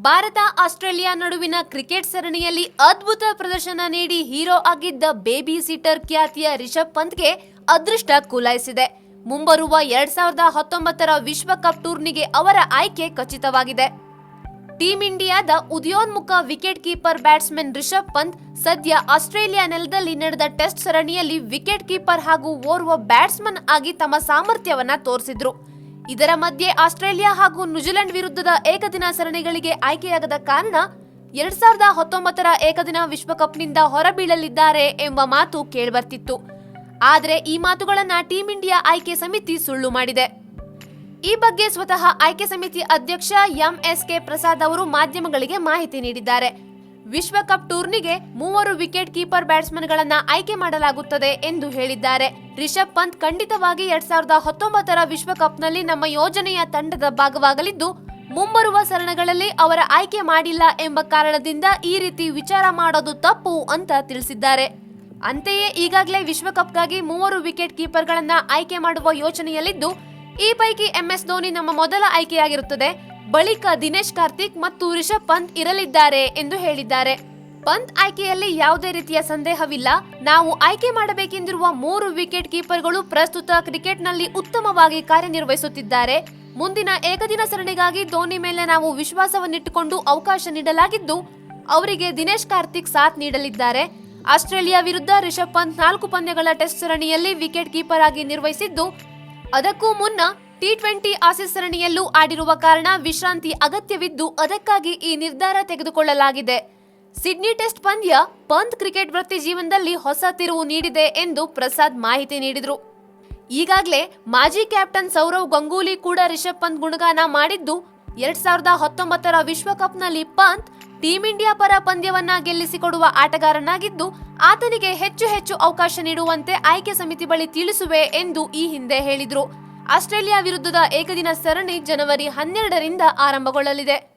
Bharat Australia ನಡುವಿನ cricket ಸರಣಿಯಲ್ಲಿ ಅದ್ಭುತ ಪ್ರದರ್ಶನ ನೀಡಿ ಹೀರೋ ಆಗಿದ್ದ ಬೇಬಿ ಸಿಟರ್ ಖ್ಯಾತಿಯ ರಿಷಬ್ ಪಂತ್ಗೆ ಅದೃಷ್ಟ ಕೂಲಾಯಿಸಿದೆ. ಮುಂಬರುವ ಎರಡ್ ಸಾವಿರದ ಹತ್ತೊಂಬತ್ತರ ವಿಶ್ವಕಪ್ ಟೂರ್ನಿಗೆ ಅವರ ಆಯ್ಕೆ ಖಚಿತವಾಗಿದೆ. ಟೀಂ ಇಂಡಿಯಾದ ಉದಯೋನ್ಮುಖ wicket keeper batsman Rishabh Pant ಸದ್ಯ ಆಸ್ಟ್ರೇಲಿಯಾ ನೆಲದಲ್ಲಿ ನಡೆದ ಟೆಸ್ಟ್ ಸರಣಿಯಲ್ಲಿ ವಿಕೆಟ್ ಕೀಪರ್ ಹಾಗೂ ಓರ್ವ ಬ್ಯಾಟ್ಸ್ಮನ್ ಆಗಿ ತಮ್ಮ ಸಾಮರ್ಥ್ಯವನ್ನ ತೋರಿಸಿದ್ರು. ಇದರ ಮಧ್ಯೆ ಆಸ್ಟ್ರೇಲಿಯಾ ಹಾಗೂ ನ್ಯೂಜಿಲೆಂಡ್ ವಿರುದ್ಧದ ಏಕದಿನ ಸರಣಿಗಳಿಗೆ ಆಯ್ಕೆಯಾಗದ ಕಾರಣ ಎರಡ್ ಸಾವಿರದ ಹತ್ತೊಂಬತ್ತರ ಏಕದಿನ ವಿಶ್ವಕಪ್ನಿಂದ ಹೊರಬೀಳಲಿದ್ದಾರೆ ಎಂಬ ಮಾತು ಕೇಳಿಬರ್ತಿತ್ತು. ಆದರೆ ಈ ಮಾತುಗಳನ್ನ ಟೀಂ ಇಂಡಿಯಾ ಆಯ್ಕೆ ಸಮಿತಿ ಸುಳ್ಳು ಮಾಡಿದೆ. ಈ ಬಗ್ಗೆ ಸ್ವತಃ ಆಯ್ಕೆ ಸಮಿತಿ ಅಧ್ಯಕ್ಷ ಎಂ ಎಸ್ ಎಂಎಸ್ಕೆ ಪ್ರಸಾದ್ ಅವರು ಮಾಧ್ಯಮಗಳಿಗೆ ಮಾಹಿತಿ ನೀಡಿದ್ದಾರೆ. ವಿಶ್ವಕಪ್ ಟೂರ್ನಿಗೆ ಮೂವರು ವಿಕೆಟ್ ಕೀಪರ್ ಬ್ಯಾಟ್ಸ್ಮನ್ಗಳನ್ನ ಆಯ್ಕೆ ಮಾಡಲಾಗುತ್ತದೆ ಎಂದು ಹೇಳಿದ್ದಾರೆ. ರಿಷಬ್ ಪಂತ್ ಖಂಡಿತವಾಗಿ ಎರಡ್ ಸಾವಿರದ ಹತ್ತೊಂಬತ್ತರ ವಿಶ್ವಕಪ್ನಲ್ಲಿ ನಮ್ಮ ಯೋಜನೆಯ ತಂಡದ ಭಾಗವಾಗಲಿದ್ದು, ಮುಂಬರುವ ಸರಣಗಳಲ್ಲಿ ಅವರ ಆಯ್ಕೆ ಮಾಡಿಲ್ಲ ಎಂಬ ಕಾರಣದಿಂದ ಈ ರೀತಿ ವಿಚಾರ ಮಾಡೋದು ತಪ್ಪು ಅಂತ ತಿಳಿಸಿದ್ದಾರೆ. ಅಂತೆಯೇ ಈಗಾಗಲೇ ವಿಶ್ವಕಪ್ಗಾಗಿ ಮೂವರು ವಿಕೆಟ್ ಕೀಪರ್ಗಳನ್ನ ಆಯ್ಕೆ ಮಾಡುವ ಯೋಚನೆಯಲ್ಲಿದ್ದು ಈ ಪೈಕಿ ಎಂಎಸ್ ಧೋನಿ ನಮ್ಮ ಮೊದಲ ಆಯ್ಕೆಯಾಗಿರುತ್ತದೆ. ಬಳಿಕ ದಿನೇಶ್ ಕಾರ್ತಿಕ್ ಮತ್ತು ರಿಷಬ್ ಪಂತ್ ಇರಲಿದ್ದಾರೆ ಎಂದು ಹೇಳಿದ್ದಾರೆ. ಪಂತ್ ಆಯ್ಕೆಯಲ್ಲಿ ಯಾವುದೇ ರೀತಿಯ ಸಂದೇಹವಿಲ್ಲ. ನಾವು ಆಯ್ಕೆ ಮಾಡಬೇಕೆಂದಿರುವ ಮೂರು ವಿಕೆಟ್ ಕೀಪರ್ಗಳು ಪ್ರಸ್ತುತ ಕ್ರಿಕೆಟ್ನಲ್ಲಿ ಉತ್ತಮವಾಗಿ ಕಾರ್ಯನಿರ್ವಹಿಸುತ್ತಿದ್ದಾರೆ. ಮುಂದಿನ ಏಕದಿನ ಸರಣಿಗಾಗಿ ಧೋನಿ ಮೇಲೆ ನಾವು ವಿಶ್ವಾಸವನ್ನಿಟ್ಟುಕೊಂಡು ಅವಕಾಶ ನೀಡಲಾಗಿದ್ದು, ಅವರಿಗೆ ದಿನೇಶ್ ಕಾರ್ತಿಕ್ ಸಾಥ್ ನೀಡಲಿದ್ದಾರೆ. ಆಸ್ಟ್ರೇಲಿಯಾ ವಿರುದ್ಧ ರಿಷಬ್ ಪಂತ್ ನಾಲ್ಕು ಪಂದ್ಯಗಳ ಟೆಸ್ಟ್ ಸರಣಿಯಲ್ಲಿ ವಿಕೆಟ್ ಕೀಪರ್ ಆಗಿ ನಿರ್ವಹಿಸಿದ್ದು, ಅದಕ್ಕೂ ಮುನ್ನ ಟಿ ಟ್ವೆಂಟಿ ಆಸೀಸ್ ಸರಣಿಯಲ್ಲೂ ಆಡಿರುವ ಕಾರಣ ವಿಶ್ರಾಂತಿ ಅಗತ್ಯವಿದ್ದು ಅದಕ್ಕಾಗಿ ಈ ನಿರ್ಧಾರ ತೆಗೆದುಕೊಳ್ಳಲಾಗಿದೆ. ಸಿಡ್ನಿ ಟೆಸ್ಟ್ ಪಂದ್ಯ ಪಂತ್ ಕ್ರಿಕೆಟ್ ವೃತ್ತಿ ಜೀವನದಲ್ಲಿ ಹೊಸ ತಿರುವು ನೀಡಿದೆ ಎಂದು ಪ್ರಸಾದ್ ಮಾಹಿತಿ ನೀಡಿದರು. ಈಗಾಗಲೇ ಮಾಜಿ ಕ್ಯಾಪ್ಟನ್ ಸೌರವ್ ಗಂಗೂಲಿ ಕೂಡ ರಿಷಬ್ ಪಂತ್ ಗುಣಗಾನ ಮಾಡಿದ್ದು, ಎರಡ್ ಸಾವಿರದ ಹತ್ತೊಂಬತ್ತರ ವಿಶ್ವಕಪ್ನಲ್ಲಿ ಪಂತ್ ಟೀಂ ಇಂಡಿಯಾ ಪರ ಪಂದ್ಯವನ್ನ ಗೆಲ್ಲಿಸಿಕೊಡುವ ಆಟಗಾರನಾಗಿದ್ದು, ಆತನಿಗೆ ಹೆಚ್ಚು ಹೆಚ್ಚು ಅವಕಾಶ ನೀಡುವಂತೆ ಆಯ್ಕೆ ಸಮಿತಿ ಬಳಿ ತಿಳಿಸುವೆ ಎಂದು ಈ ಹಿಂದೆ ಹೇಳಿದ್ರು. ಆಸ್ಟ್ರೇಲಿಯಾ ವಿರುದ್ಧದ ಏಕದಿನ ಸರಣಿ ಜನವರಿ ಹನ್ನೆರಡರಿಂದ ಆರಂಭಗೊಳ್ಳಲಿದೆ.